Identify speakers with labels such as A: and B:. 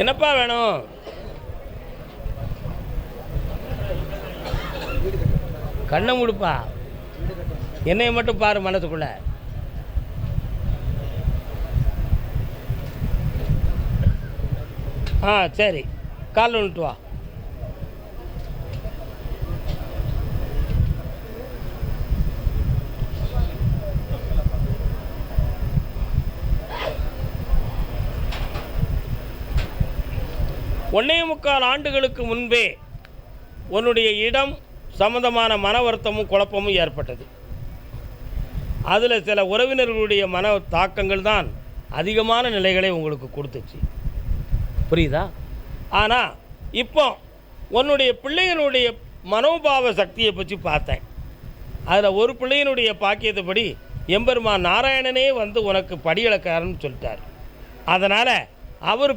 A: என்னப்பா வேணும்? கண்ணை முடுப்பா. என்னைய மட்டும் பாரு மனசுக்குள்ள. ஆ சரி. காலில் விட்டு வா. ஒன்னே முக்கால் ஆண்டுகளுக்கு முன்பே உன்னுடைய இடம் சம்பந்தமான மன வருத்தமும் குழப்பமும் ஏற்பட்டது. அதில் சில உறவினர்களுடைய மன தாக்கங்கள் தான் அதிகமான நிலைகளை உங்களுக்கு கொடுத்துச்சு. புரியுதா? ஆனால் இப்போ உன்னுடைய பிள்ளைகளுடைய மனோபாவ சக்தியை பற்றி பார்த்தேன். அதில் ஒரு பிள்ளையினுடைய பாக்கியத்தைப்படி எம்பெருமான் நாராயணனே வந்து உனக்கு படியளக்காரன்னு சொல்லிட்டார். அதனால் அவர்